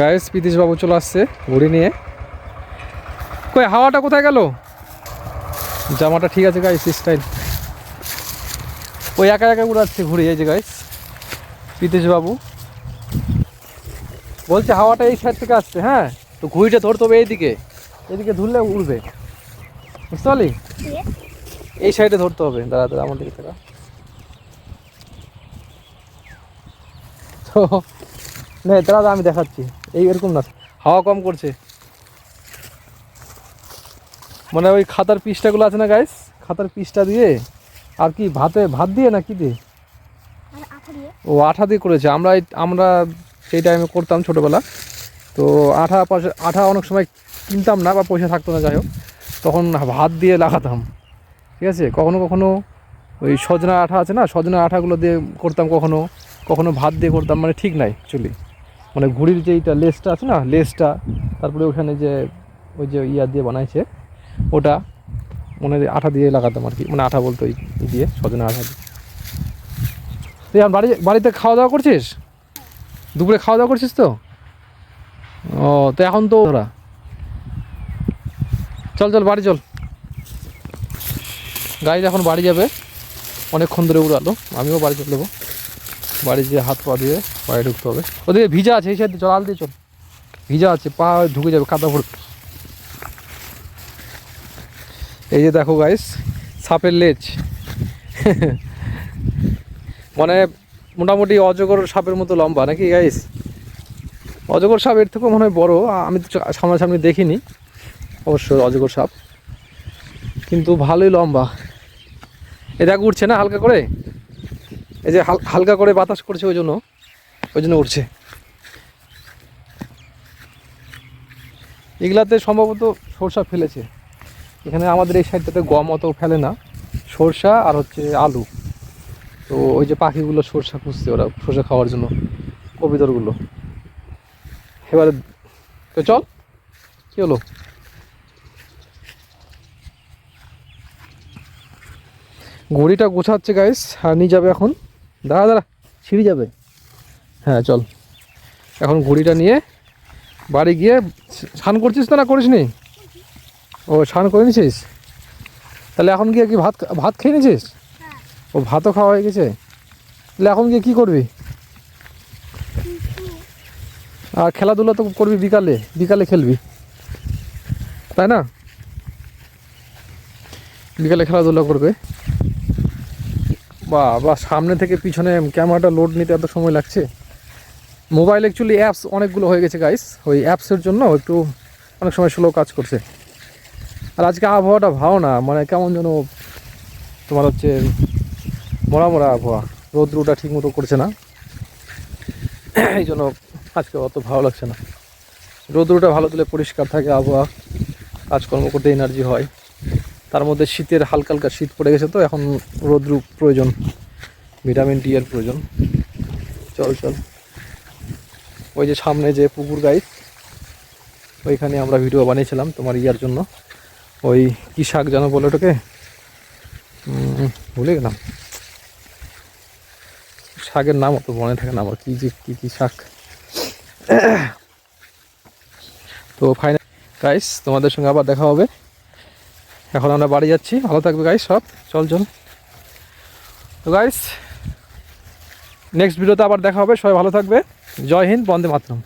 Guys বাবু চলে আসছে ঘুড়ি নিয়ে। কই হাওয়াটা কোথায় গেল? জামাটা ঠিক আছে গাইস স্টাইল ওই একা একা উড়াচ্ছে ঘুড়ি এই যে গাইস বাবু বলছে হাওয়াটা এই সাইড থেকে আসছে হ্যাঁ? তো ঘুড়িটা ধরতে হবে এইদিকে। এদিকে ধরলে উড়বে। বুঝতে পারলি? এই সাইডে ধরতে হবে। দাঁড়া দাঁড়া আমার দিকে থাকা তো না দাঁড়া আমি দেখাচ্ছি। এই এরকম না হাওয়া কম করছে। মানে ওই খাতার পিসটাগুলো আছে না গাইস খাতার পিসটা দিয়ে আর কি ভাতে ভাত দিয়ে না কি দিয়ে? ও আঠা দিয়ে করেছে। আমরা আমরা সেই টাইমে করতাম ছোটোবেলা। তো আঠা পয়সা আঠা অনেক সময় কিনতাম না বা পয়সা থাকতো না যাই হোক। তখন ভাত দিয়ে লাগাতাম। ঠিক আছে? কখনো কখনো ওই সজনা আঠা আছে না? সজনা আঠাগুলো দিয়ে করতাম কখনো। কখনো ভাত দিয়ে করতাম মানে ঠিক নাই অ্যাকচুয়ালি মানে ঘুড়ির যে এইটা লেসটা আছে না লেসটা তারপরে ওখানে যে ওই যে ইয়া দিয়ে বানাইছে, ওটা মানে আঠা দিয়ে লাগাতাম আর কি মানে আঠা বলতো ওই দিয়ে সজনা আঠা দিয়ে। তুই এখন বাড়ি, বাড়িতে খাওয়া দাওয়া করছিস? দুপুরে খাওয়া দাওয়া করছিস তো? ও, তো এখন তো ওরা চল চল, বাড়ি চল। গাড়ি এখন বাড়ি যাবে, অনেকক্ষণ ধরে উড়ালো, আমিও বাড়ি চলে যাব। বাড়ি যেয়ে হাত পা দিয়ে বাড়ি ঢুকতে হবে। ওদিকে ভিজা আছে, এই সাইডে চল আল দিয়ে চল। ভিজা আছে, পা ঢুকে যাবে, কাদা পড়বে এই যে দেখো গাইস সাপের লেজ। মানে মোটামুটি অজগর সাপের মতো লম্বা নাকি গাইস অজগর সাপ এর থেকেও মনে হয় বড়ো, আমি তো সামনাসামনি দেখিনি। অবশ্য অজগর সাপ। কিন্তু ভালোই লম্বা। এটা উঠছে না হালকা করে? এই যে হাল- হালকা করে বাতাস করছে ওই জন্য ওই জন্য উঠছে। এগুলাতে সম্ভবত সরষা ফেলেছে। এখানে আমাদের এই সাইডটাতে গম অত ফেলে না, সরষা আর হচ্ছে আলু। তো ওই যে পাখিগুলো সরষা খুঁজছে ওরা সরষা খাওয়ার জন্য, কবিতরগুলো। এবারে, তো চল, কি হলো? ঘড়িটা গোছাচ্ছে গাইস আর নিয়ে যাবে এখন। দাঁড়া দাঁড়া, সিঁড়ি যাবে। হ্যাঁ চল। এখন ঘড়িটা নিয়ে বাড়ি গিয়ে স্নান করছিস তো না করিস নি ও, স্নান করে নিছিস? তাহলে এখন গিয়ে কি ভাত ভাত খেয়ে নিছিস? ও, ভাতও খাওয়া হয়ে গেছে? তাহলে এখন গিয়ে কী করবি? আর খেলাধুলা তো করবি বিকালে বিকালে খেলবি। তাই না? বিকালে খেলাধুলা করবে। বা বা সামনে থেকে পিছনে ক্যামেরাটা লোড নিতে এত সময় লাগছে? মোবাইল অ্যাকচুয়ালি অ্যাপস অনেকগুলো হয়ে গেছে গাইস ওই অ্যাপসের জন্য একটু অনেক সময় স্লো কাজ করছে। আর আজকে আবহাওয়াটা ভালো না মানে কেমন যেন তোমার হচ্ছে মরা মরা আবহাওয়া। রৌদ্রটা ঠিক মতো করছে না। এই জন্য আজকে অত ভালো লাগছে না। রৌদ্রটা ভালো দিলে পরিষ্কার থাকে আবহাওয়া। কাজকর্ম করতে এনার্জি হয়। তার মধ্যে শীতের হালকা হালকা শীত পড়ে গেছে তো, এখন রৌদ্র প্রয়োজন, ভিটামিন ডি এর প্রয়োজন। চল চল। ওই যে সামনে যে পুকুর গাই, ওইখানে আমরা ভিডিও বানিয়েছিলাম তোমার ইয়ার জন্য। ওই কী শাক যেন বলে ওটাকে? ভুলে গেলাম। শাকের নাম অত মনে থাকে না আমার, কী যে, কী কী শাক। তো ফাইনাল গাইস তোমাদের সঙ্গে আবার দেখা হবে। এখন আমরা বাড়ি যাচ্ছি। ভালো থাকবে গাইস সব। চল চল। তো গাইস নেক্সট ভিডিওতে আবার দেখা হবে। সবাই ভালো থাকবে। জয় হিন্দ, বন্দে মাতরম।